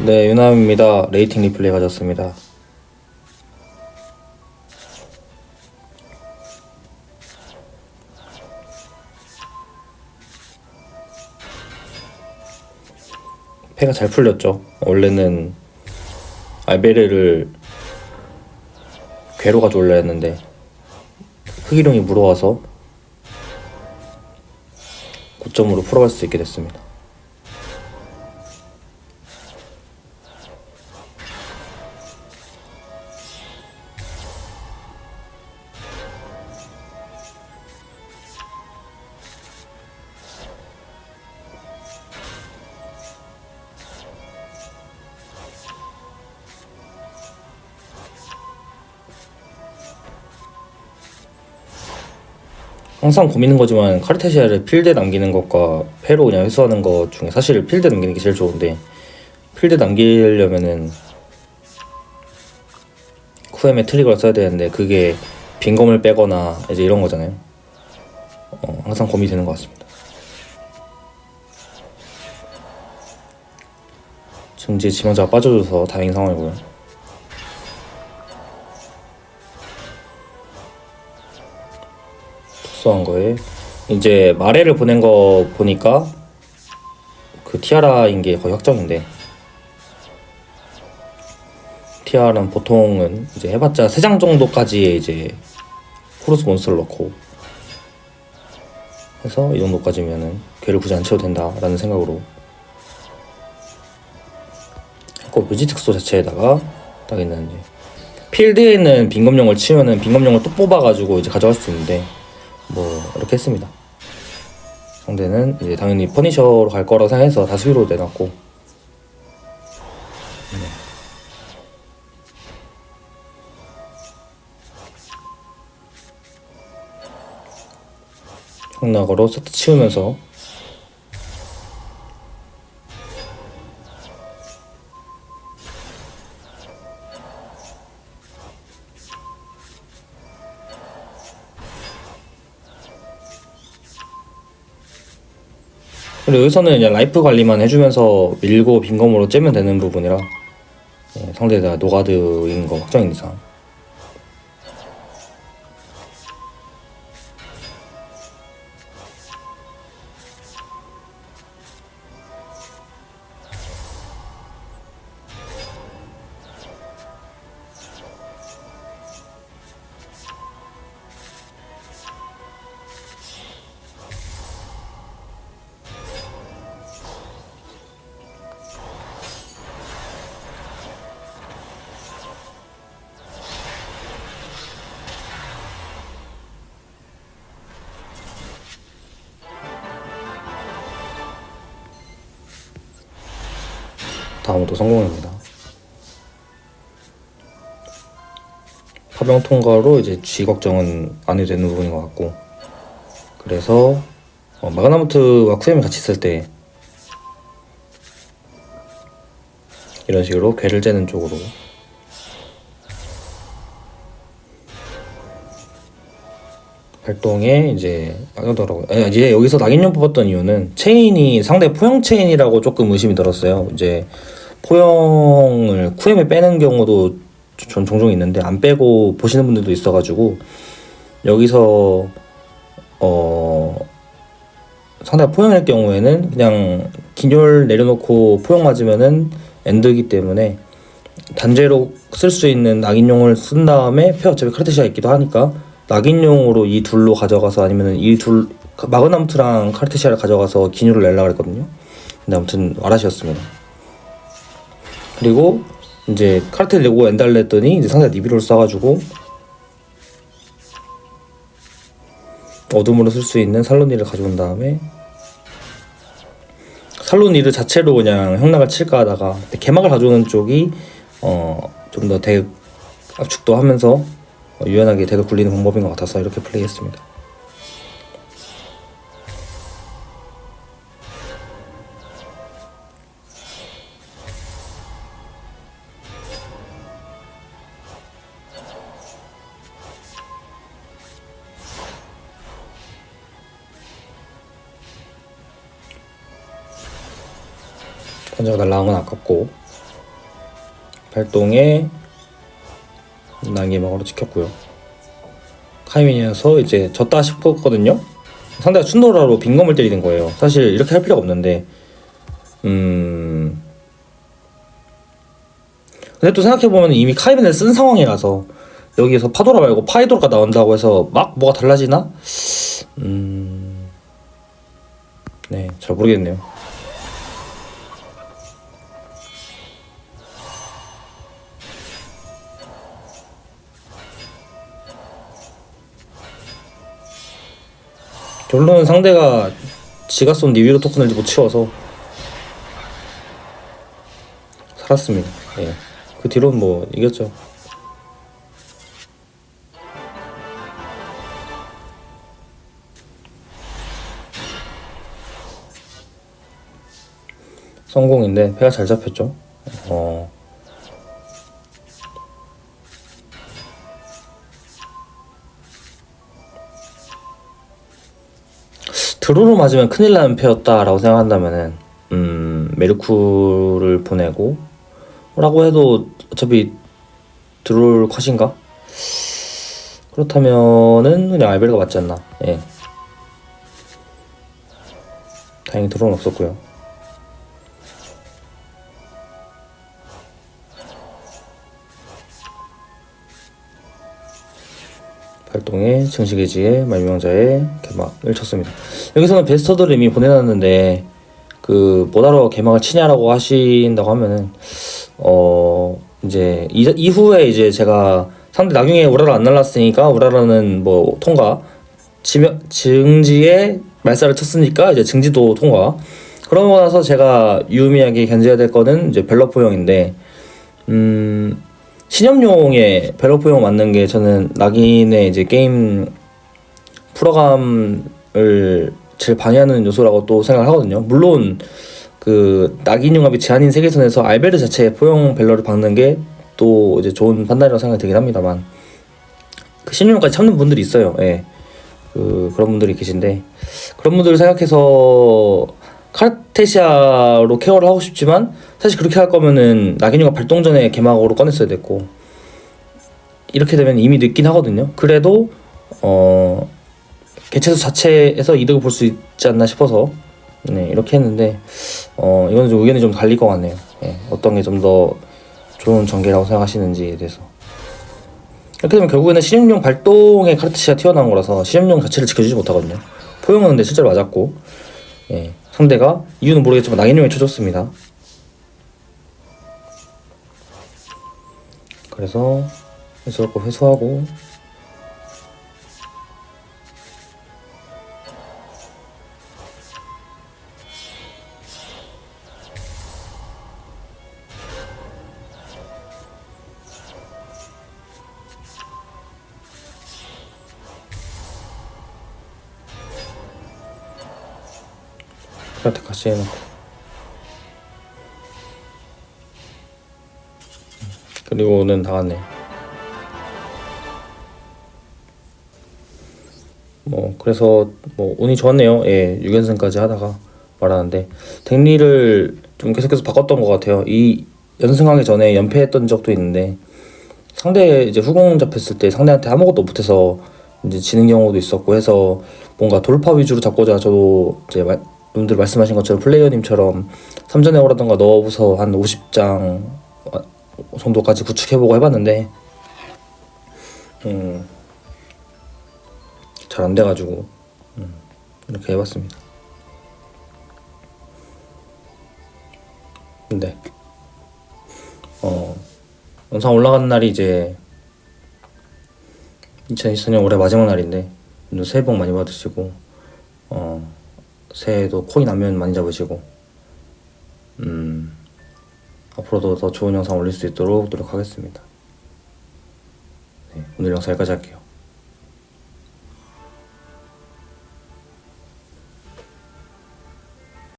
네, 유남입니다. 레이팅 리플레이 가졌습니다. 패가 잘 풀렸죠. 원래는 알베르를 괴로 가져올려 했는데 흑일용이 물어와서 고점으로 풀어갈 수 있게 됐습니다. 항상 고민인 거지만 카르테시아를 필드에 남기는 것과 패로 그냥 회수하는 것 중에 사실 필드에 남기는 게 제일 좋은데 필드 남기려면은 쿠엠에 트리거를 써야 되는데 그게 빈검을 빼거나 이제 이런 거잖아요. 어, 항상 고민이 되는 것 같습니다. 지금 이제 지명자가 빠져줘서 다행인 상황이고요. 특수한 거에. 이제 마레를 보낸 거 보니까 그 티아라인 게 거의 확정인데. 티아라는 보통은 이제 해봤자 세장 정도까지의 이제 크로스 몬스터를 넣고 해서 이 정도까지면은 괴를 굳이 안 채워도 된다라는 생각으로 묘지 특수 자체에다가 딱 있는 이제 필드에 있는 빈검용을 치면은 빈검용을 또 뽑아가지고 이제 가져갈 수 있는데 뭐 이렇게 했습니다. 상대는 이제 당연히 퍼니셔로 갈 거라고 생각해서 다수위로 내놨고 네. 흑나거로 세트 치우면서 그리고 여기서는 그냥 라이프 관리만 해주면서 밀고 빈검으로 째면 되는 부분이라 예, 상대가 노가드인 거 확정인 이상 다음으로 성공입니다. 파병 통과로 이제 쥐 걱정은 안 해도 되는 부분인 것 같고 그래서 어, 마그나무트와 쿠엠이 같이 있을 때 이런 식으로 괴를 째는 쪽으로 활동에 이제 낙인더라고요. 아니, 이제 여기서 낙인용 뽑았던 이유는 체인이 상대 포용 체인이라고 조금 의심이 들었어요. 이제 포용을 쿠엠에 빼는 경우도 전 종종 있는데 안 빼고 보시는 분들도 있어가지고 여기서 어 상대가 포용할 경우에는 그냥 긴열 내려놓고 포용 맞으면은 엔드이기 때문에 단제로 쓸 수 있는 낙인용을 쓴 다음에 폐 어차피 카르테시아 있기도 하니까 낙인용으로 이 둘로 가져가서 아니면은 이 둘 마그나무트랑 카르테시아를 가져가서 기뉴를 내려고 했거든요. 근데 아무튼 와라시였습니다. 그리고 이제 카르텔 내고 엔달을 했더니 이제 상대 니비로를 써가지고 어둠으로 쓸 수 있는 살로니를 가져온 다음에 살로니를 자체로 그냥 형락을 칠까 하다가 개막을 가져오는 쪽이 어 좀 더 대 압축도 하면서 어, 유연하게 덱을 굴리는 방법인 것 같아서 이렇게 플레이했습니다. 현재가 날라간 건 아깝고 발동에 난개막으로 지켰고요. 카이민이어서 이제 졌다 싶었거든요. 상대가 춘노라로 빈검을 때리는 거예요. 사실 이렇게 할 필요가 없는데, 음. 근데 또 생각해보면 이미 카이민을 쓴 상황이라서 여기에서 파도라 말고 파이도라가 나온다고 해서 막 뭐가 달라지나? 음. 네, 잘 모르겠네요. 결론은 상대가 지가 쏜 니비로 토큰을 못 치워서 살았습니다. 예. 그 뒤로는 뭐 이겼죠. 성공인데 패가 잘 잡혔죠. 어. 드로로 맞으면 큰일 나는 패였다라고 생각한다면은 음 메르쿠를 보내고 라고 해도 어차피 드롤 컷인가? 그렇다면은 그냥 알베르가 맞지 않나? 예. 다행히 드롤은 없었고요. 활동에 증식의지에 말명자의 개막을 쳤습니다. 여기서는 베스터들을 이미 보내놨는데 그 뭐하러 개막을 치냐라고 하신다고 하면은 어 이제 이, 이후에 이제 제가 상대 나중에 우라라 안 날랐으니까 우라라는 뭐 통과 지명, 증지에 말살을 쳤으니까 이제 증지도 통과 그러고 나서 제가 유의미하게 견제해야 될 거는 이제 벨러포 형인데 음 신념용의 벨러포형 맞는 게 저는 낙인의 이제 게임 풀어감을 제일 방해하는 요소라고 또 생각을 하거든요. 물론 그 낙인 융합이 제한인 세계선에서 알베르 자체의 포용 벨러를 박는 게 또 이제 좋은 판단이라고 생각이 들긴 합니다만 그 신용까지 참는 분들이 있어요. 예. 그 그런 분들이 계신데 그런 분들을 생각해서 카르테시아로 케어를 하고 싶지만 사실 그렇게 할 거면은 낙인유가 발동 전에 개막으로 꺼냈어야 됐고 이렇게 되면 이미 늦긴 하거든요. 그래도 어 개체수 자체에서 이득을 볼 수 있지 않나 싶어서 네 이렇게 했는데 어 이거는 좀 의견이 좀 갈릴 것 같네요. 예, 어떤 게 좀 더 좋은 전개라고 생각하시는지에 대해서 이렇게 되면 결국에는 실험용 발동에 카르테시아 튀어나온 거라서 실험용 자체를 지켜주지 못하거든요. 포용은 근데 실제로 맞았고 예, 상대가 이유는 모르겠지만 낙인용에 쳐줬습니다. 그래서 회수할 거 회수하고. 그렇게 같이 해놓고 그리고는 나갔네. 뭐 그래서 뭐 운이 좋았네요. 예, 6연승까지 하다가 말하는데 덱리를 좀 계속해서 바꿨던 것 같아요. 이 연승하기 전에 연패했던 적도 있는데 상대 이제 후공 잡혔을 때 상대한테 아무것도 못해서 이제 지는 경우도 있었고 해서 뭔가 돌파 위주로 잡고자 저도 이제 말, 분들 말씀하신 것처럼 플레이어님처럼 3전에 오라던가 넣어서 한 50장 정도까지 구축해보고 해봤는데 음, 잘 안 돼가지고 음, 이렇게 해봤습니다. 근데 어 영상 올라가는 날이 이제 2024년 올해 마지막 날인데 새해 복 많이 받으시고 어 새해에도 코인 안면 많이 잡으시고 음 앞으로도 더 좋은 영상 올릴 수 있도록 노력하겠습니다. 네, 오늘 영상 여기까지 할게요.